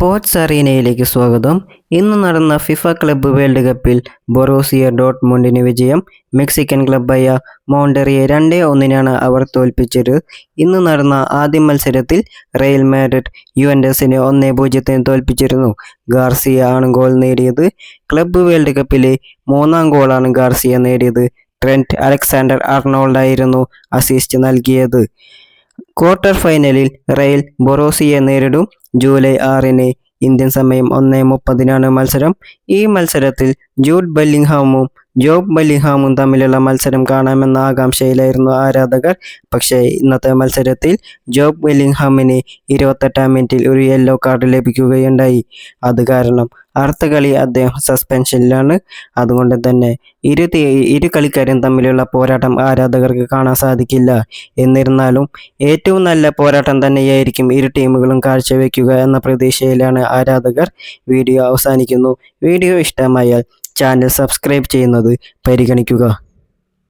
Sports അറീനയിലേക്ക് സ്വാഗതം. ഇന്ന് നടന്ന ഫിഫ ക്ലബ്ബ് വേൾഡ് കപ്പിൽ ബൊറോസിയ ഡോട്ട്മുണ്ടിന് വിജയം മെക്സിക്കൻ ക്ലബ്ബായ മോണ്ടറിയെ രണ്ടേ ഒന്നിനാണ് അവർ തോൽപ്പിച്ചത്. ഇന്ന് നടന്ന ആദ്യ മത്സരത്തിൽ റയൽ മാഡ്രിഡ് യുവൻഡസിനെ ഒന്നേ പൂജ്യത്തിന് തോൽപ്പിച്ചിരുന്നു. ഗാർസിയ ആണ് ഗോൾ നേടിയത്. ക്ലബ്ബ് വേൾഡ് കപ്പിലെ മൂന്നാം ഗോളാണ് ഗാർസിയ നേടിയത്. ട്രെന്റ് അലക്സാണ്ടർ ആർണോൾഡായിരുന്നു അസിസ്റ്റ് നൽകിയത്. ക്വാർട്ടർ ഫൈനലിൽ റയൽ ബൊറോസിയെ നേരിടും. ജൂലൈ ആറിന് ഇന്ത്യൻ സമയം ഒന്ന് മുപ്പതിനാണ് മത്സരം. ഈ മത്സരത്തിൽ ജൂഡ് ബല്ലിംഗ്ഹാമും ജോബ് ബലിഹാമും തമ്മിലുള്ള മത്സരം കാണാമെന്ന ആകാംക്ഷയിലായിരുന്നു ആരാധകർ. പക്ഷേ ഇന്നത്തെ മത്സരത്തിൽ ജോബ് ബെല്ലിംഗ്ഹാമിന് ഇരുപത്തെട്ടാം മിനിറ്റിൽ ഒരു യെല്ലോ കാർഡ് ലഭിക്കുകയുണ്ടായി. അത് കാരണം അടുത്ത കളി അദ്ദേഹം സസ്പെൻഷനിലാണ്. അതുകൊണ്ട് തന്നെ ഇരു ഇരു കളിക്കാരും തമ്മിലുള്ള പോരാട്ടം ആരാധകർക്ക് കാണാൻ സാധിക്കില്ല. എന്നിരുന്നാലും ഏറ്റവും നല്ല പോരാട്ടം തന്നെയായിരിക്കും ഇരു ടീമുകളും കാഴ്ചവെക്കുക എന്ന പ്രതീക്ഷയിലാണ് ആരാധകർ. വീഡിയോ അവസാനിക്കുന്നു. വീഡിയോ ഇഷ്ടമായാൽ ചാനൽ സബ്സ്ക്രൈബ് ചെയ്യുന്നത് പരിഗണിക്കുക.